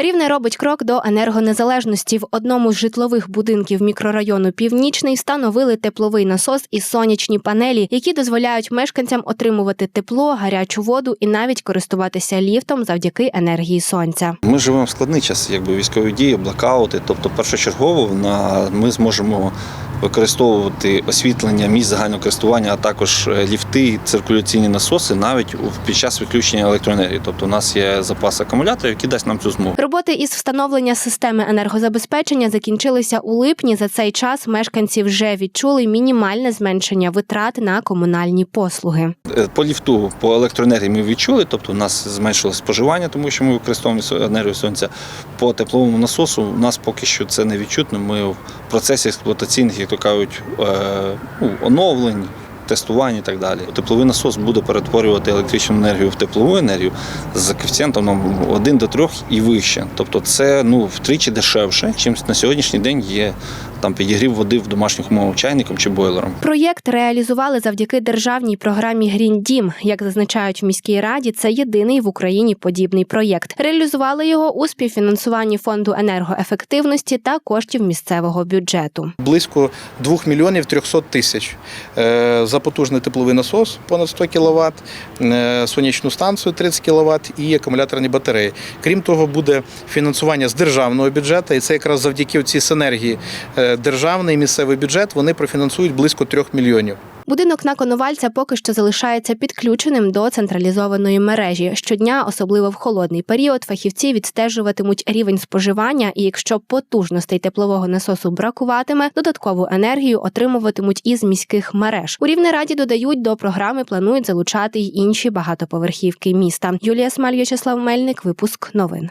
Рівне робить крок до енергонезалежності. В одному з житлових будинків мікрорайону Північний встановили тепловий насос і сонячні панелі, які дозволяють мешканцям отримувати тепло, гарячу воду і навіть користуватися ліфтом завдяки енергії сонця. Ми живемо в складний час, якби військові дії, блокаути. Тобто, першочергово на ми зможемо використовувати освітлення місць загального користування, а також е, ліфти, циркуляційні насоси навіть у- під час відключення електроенергії. Тобто, у нас є запас акумуляторів, який дасть нам цю змогу. Роботи із встановлення системи енергозабезпечення закінчилися у липні. За цей час мешканці вже відчули мінімальне зменшення витрат на комунальні послуги. Е, По ліфту, по електроенергії ми відчули, тобто у нас зменшилось споживання, тому що ми використовуємо енергію сонця. По тепловому насосу у нас поки що це не відчутно. Ми в процесі експлуатаційних, як то кажуть, е, ну, оновлень. Тестування і так далі. Тепловий насос буде перетворювати електричну енергію в теплову енергію з коефіцієнтом ну, 1 до 3 і вище. Тобто це ну, втричі дешевше, чим на сьогоднішній день є там підігрів води в домашніх умовах чайником чи бойлером. Проєкт реалізували завдяки державній програмі Грін Дім. Як зазначають в міській раді, це єдиний в Україні подібний проєкт. Реалізували його у співфінансуванні фонду енергоефективності та коштів місцевого бюджету. близько 2 мільйонів 300 тисяч Е, за потужний тепловий насос понад 100 кВт, сонячну станцію 30 кВт і акумуляторні батареї. Крім того, буде фінансування з державного бюджету, і це якраз завдяки цій синергії е, державний і місцевий бюджет вони профінансують близько 3 мільйонів. Будинок на Коновальця поки що залишається підключеним до централізованої мережі. Щодня, особливо в холодний період, фахівці відстежуватимуть рівень споживання, і якщо потужностей теплового насосу бракуватиме, додаткову енергію отримуватимуть із міських мереж. У Рівнераді додають до програми, планують залучати й інші багатоповерхівки міста. Юлія Смаль, В'ячеслав Мельник, випуск новин.